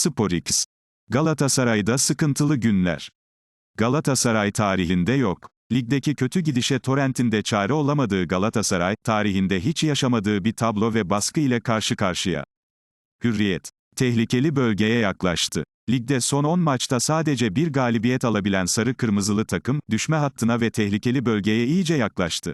Spor X. Galatasaray'da sıkıntılı günler. Galatasaray tarihinde yok. Ligdeki kötü gidişe Torrent'in de çare olamadığı Galatasaray, tarihinde hiç yaşamadığı bir tablo ve baskı ile karşı karşıya. Hürriyet. Tehlikeli bölgeye yaklaştı. Ligde son 10 maçta sadece bir galibiyet alabilen sarı kırmızılı takım, düşme hattına ve tehlikeli bölgeye iyice yaklaştı.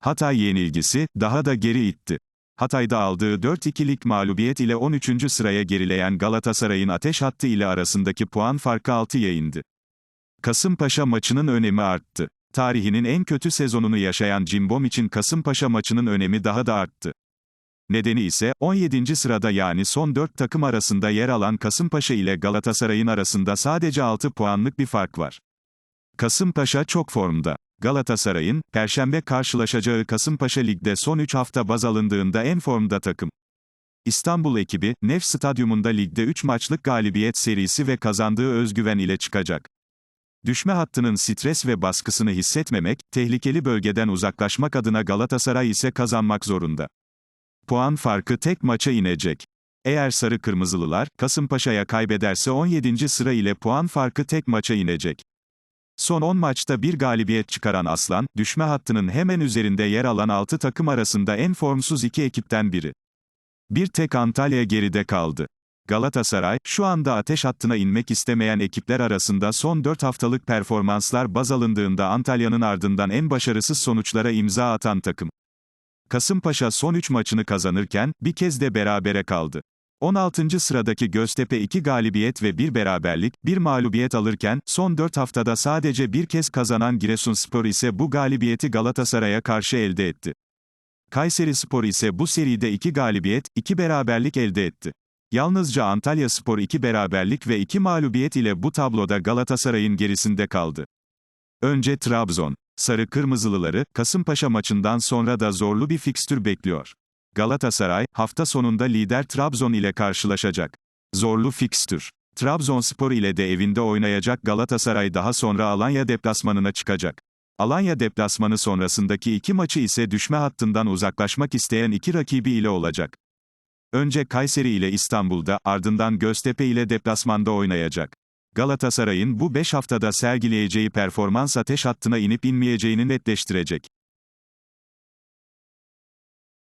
Hatay yenilgisi, daha da geri itti. Hatay'da aldığı 4-2'lik mağlubiyet ile 13. sıraya gerileyen Galatasaray'ın ateş hattı ile arasındaki puan farkı 6'ya indi. Kasımpaşa maçının önemi arttı. Tarihinin en kötü sezonunu yaşayan Cimbom için Kasımpaşa maçının önemi daha da arttı. Nedeni ise, 17. sırada yani son 4 takım arasında yer alan Kasımpaşa ile Galatasaray'ın arasında sadece 6 puanlık bir fark var. Kasımpaşa çok formda. Galatasaray'ın, Perşembe karşılaşacağı Kasımpaşa Lig'de son 3 hafta baz alındığında en formda takım. İstanbul ekibi, Nef Stadyumunda ligde 3 maçlık galibiyet serisi ve kazandığı özgüven ile çıkacak. Düşme hattının stres ve baskısını hissetmemek, tehlikeli bölgeden uzaklaşmak adına Galatasaray ise kazanmak zorunda. Puan farkı tek maça inecek. Eğer Sarı Kırmızılılar, Kasımpaşa'ya kaybederse 17. sıra ile puan farkı tek maça inecek. Son 10 maçta bir galibiyet çıkaran Aslan, düşme hattının hemen üzerinde yer alan 6 takım arasında en formsuz iki ekipten biri. Bir tek Antalya geride kaldı. Galatasaray, şu anda ateş hattına inmek istemeyen ekipler arasında son 4 haftalık performanslar baz alındığında Antalya'nın ardından en başarısız sonuçlara imza atan takım. Kasımpaşa son 3 maçını kazanırken, bir kez de berabere kaldı. 16. sıradaki Göztepe 2 galibiyet ve 1 beraberlik, 1 mağlubiyet alırken, son 4 haftada sadece bir kez kazanan Giresunspor ise bu galibiyeti Galatasaray'a karşı elde etti. Kayseri Spor ise bu seride 2 galibiyet, 2 beraberlik elde etti. Yalnızca Antalya Spor 2 beraberlik ve 2 mağlubiyet ile bu tabloda Galatasaray'ın gerisinde kaldı. Önce Trabzon. Sarı Kırmızılıları, Kasımpaşa maçından sonra da zorlu bir fikstür bekliyor. Galatasaray, hafta sonunda lider Trabzon ile karşılaşacak. Zorlu fikstür. Trabzonspor ile de evinde oynayacak Galatasaray daha sonra Alanya deplasmanına çıkacak. Alanya deplasmanı sonrasındaki iki maçı ise düşme hattından uzaklaşmak isteyen iki rakibi ile olacak. Önce Kayseri ile İstanbul'da, ardından Göztepe ile deplasmanda oynayacak. Galatasaray'ın bu 5 haftada sergileyeceği performans ateş hattına inip inmeyeceğini netleştirecek.